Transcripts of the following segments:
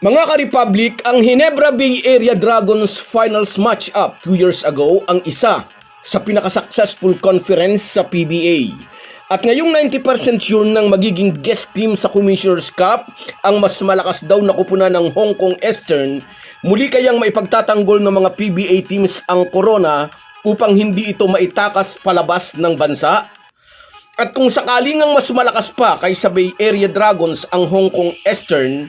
Mga ka-Republic, ang Hinebra Bay Area Dragons finals match-up two years ago ang isa sa pinaka-successful conference sa PBA. At ngayong 90% sure ng magiging guest team sa Commissioner's Cup ang mas malakas daw na kupunan ng Hong Kong Eastern, muli kayang maipagtatanggol ng mga PBA teams ang corona upang hindi ito maitakas palabas ng bansa? At kung sakaling ang mas malakas pa kaysa Bay Area Dragons ang Hong Kong Eastern,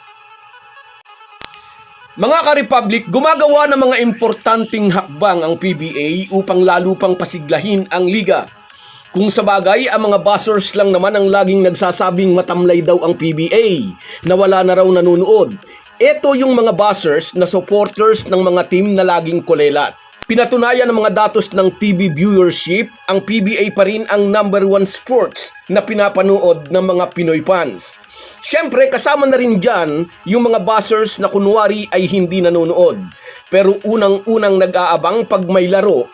Mga ka-Republic, gumagawa ng mga importanteng hakbang ang PBA upang lalo pang pasiglahin ang liga. Kung sa bagay, ang mga buzzers lang naman ang laging nagsasabing matamlay daw ang PBA, na wala na raw nanonood. Ito yung mga buzzers na supporters ng mga team na laging kulelat. Pinatunayan ng mga datos ng TV viewership, ang PBA pa rin ang number one sports na pinapanood ng mga Pinoy fans. Siyempre, kasama na rin dyan yung mga buzzers na kunwari ay hindi nanonood. Pero unang-unang nag-aabang pag may laro,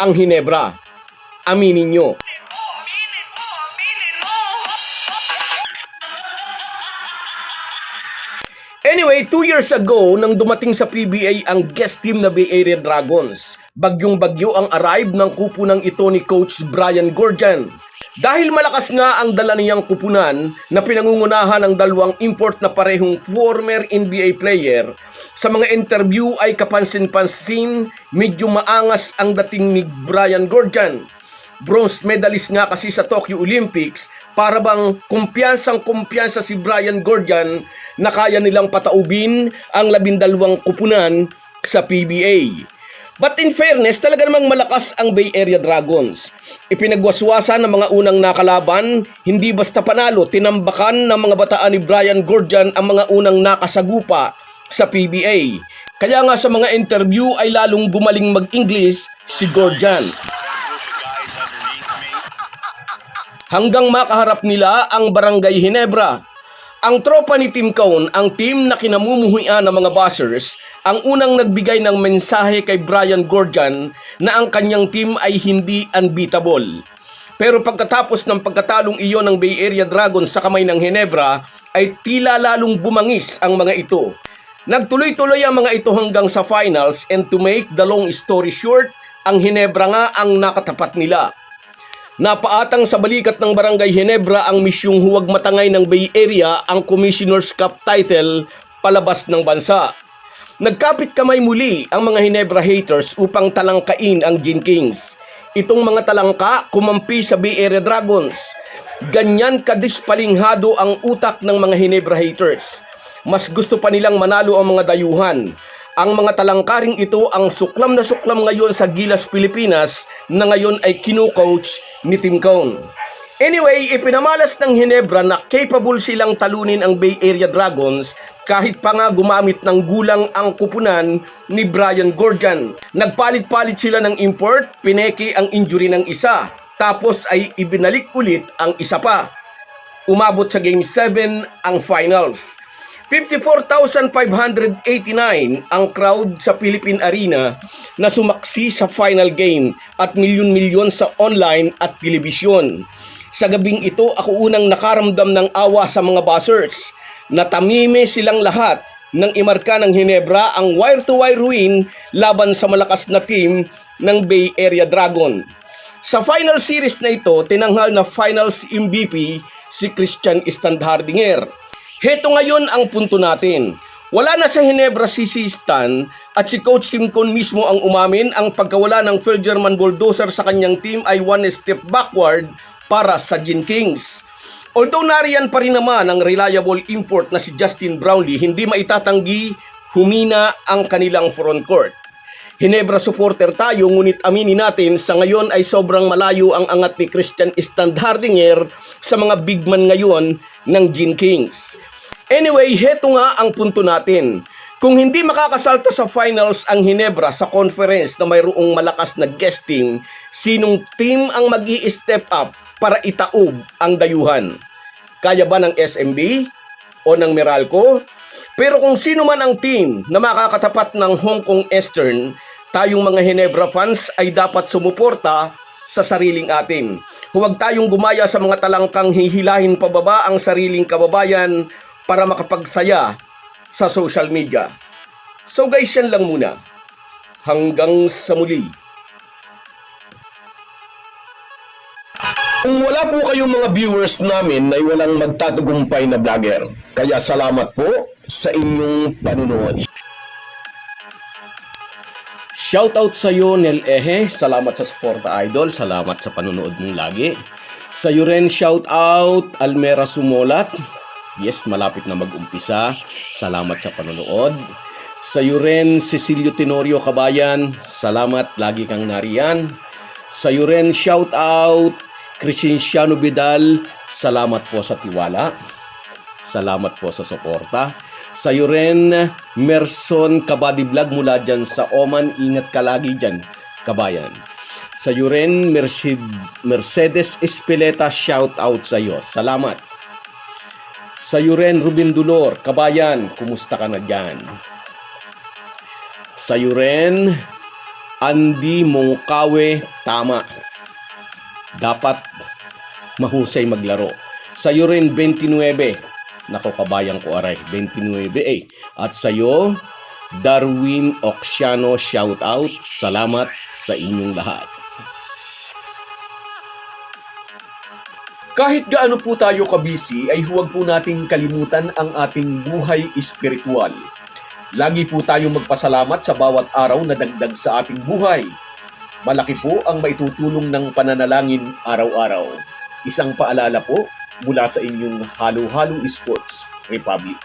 ang Hinebra. Aminin nyo. Anyway, two years ago, nang dumating sa PBA ang guest team na Bay Area Dragons, bagyong-bagyo ang arrive ng kupunan ito ni Coach Brian Gorjan. Dahil malakas nga ang dala niyang kupunan na pinangungunahan ng dalawang import na parehong former NBA player, sa mga interview ay kapansin-pansin medyo maangas ang dating ni Brian Gorjan. Bronze medalist nga kasi sa Tokyo Olympics para bang kumpiyansang kumpiyansa si Brian Gordian na kaya nilang pataubin ang labindalawang kupunan sa PBA. But in fairness, talaga namang malakas ang Bay Area Dragons. Ipinagwaswasa ng mga unang nakalaban, hindi basta panalo, tinambakan ng mga bataan ni Brian Gordian ang mga unang nakasagupa sa PBA. Kaya nga sa mga interview ay lalong gumaling mag-English si Gordian. hanggang makaharap nila ang Barangay Hinebra. Ang tropa ni Team Cone, ang team na kinamumuhian ng mga buzzers, ang unang nagbigay ng mensahe kay Brian Gordian na ang kanyang team ay hindi unbeatable. Pero pagkatapos ng pagkatalong iyon ng Bay Area Dragons sa kamay ng Hinebra, ay tila lalong bumangis ang mga ito. Nagtuloy-tuloy ang mga ito hanggang sa finals and to make the long story short, ang Hinebra nga ang nakatapat nila. Napaatang sa balikat ng Barangay Hinebra ang misyong huwag matangay ng Bay Area ang Commissioner's Cup title palabas ng bansa. Nagkapit kamay muli ang mga Hinebra haters upang talangkain ang Gin Kings. Itong mga talangka kumampi sa Bay Area Dragons. Ganyan kadispalinghado ang utak ng mga Hinebra haters. Mas gusto pa nilang manalo ang mga dayuhan. Ang mga talangkaring ito ang suklam na suklam ngayon sa Gilas, Pilipinas na ngayon ay kinu-coach ni Tim Cone. Anyway, ipinamalas ng Hinebra na capable silang talunin ang Bay Area Dragons kahit pa nga gumamit ng gulang ang kupunan ni Brian Gordian. Nagpalit-palit sila ng import, pineke ang injury ng isa, tapos ay ibinalik ulit ang isa pa. Umabot sa Game 7 ang finals. 54,589 ang crowd sa Philippine Arena na sumaksi sa final game at milyon-milyon sa online at telebisyon. Sa gabing ito, ako unang nakaramdam ng awa sa mga buzzers. Natamime silang lahat nang imarka ng Hinebra ang wire-to-wire win laban sa malakas na team ng Bay Area Dragon. Sa final series na ito, tinanghal na finals MVP si Christian Standhardinger. Heto ngayon ang punto natin. Wala na sa Hinebra si Stan at si Coach Tim Cone mismo ang umamin ang pagkawala ng Phil German Bulldozer sa kanyang team ay one step backward para sa Gin Kings. Although nariyan pa rin naman ang reliable import na si Justin Brownlee, hindi maitatanggi humina ang kanilang front court. Hinebra supporter tayo ngunit aminin natin sa ngayon ay sobrang malayo ang angat ni Christian Standhardinger sa mga big man ngayon ng Gin Kings. Anyway, heto nga ang punto natin. Kung hindi makakasalta sa finals ang Hinebra sa conference na mayroong malakas na guest team, sinong team ang mag step up para itaob ang dayuhan? Kaya ba ng SMB o ng Meralco? Pero kung sino man ang team na makakatapat ng Hong Kong Eastern, tayong mga Hinebra fans ay dapat sumuporta sa sariling atin. Huwag tayong gumaya sa mga talangkang hihilahin pababa ang sariling kababayan para makapagsaya sa social media. So guys, yan lang muna. Hanggang sa muli. Kung wala po kayong mga viewers namin ay walang magtatagumpay na vlogger. Kaya salamat po sa inyong panunood. Shoutout sa iyo, Nel Ehe. Salamat sa suporta, idol. Salamat sa panunood mong lagi. Sa iyo rin, shoutout, Almera Sumolat. Yes, malapit na mag-umpisa. Salamat sa panunood. Sa iyo rin, Cecilio Tenorio Kabayan. Salamat, lagi kang nariyan. Sa iyo rin, shoutout, Crescenciano Vidal. Salamat po sa tiwala. Salamat po sa suporta. Sa iyo rin, Merson Kabady Vlog mula dyan sa Oman. Ingat ka lagi dyan, kabayan. Sa iyo rin, Mercedes, Espileta, shout out sa iyo. Salamat. Sa iyo rin, Ruben Dulor, kabayan, kumusta ka na dyan? Sa iyo rin, Andy Mongkawe, tama. Dapat mahusay maglaro. Sa iyo rin, 29. Nako kabayang ko aray, 29 eh. At sa iyo, Darwin Oxiano, shout out. Salamat sa inyong lahat. Kahit gaano po tayo kabisi ay huwag po nating kalimutan ang ating buhay espiritual. Lagi po tayong magpasalamat sa bawat araw na dagdag sa ating buhay. Malaki po ang maitutulong ng pananalangin araw-araw. Isang paalala po mula sa inyong Halo Halo Sports Republic.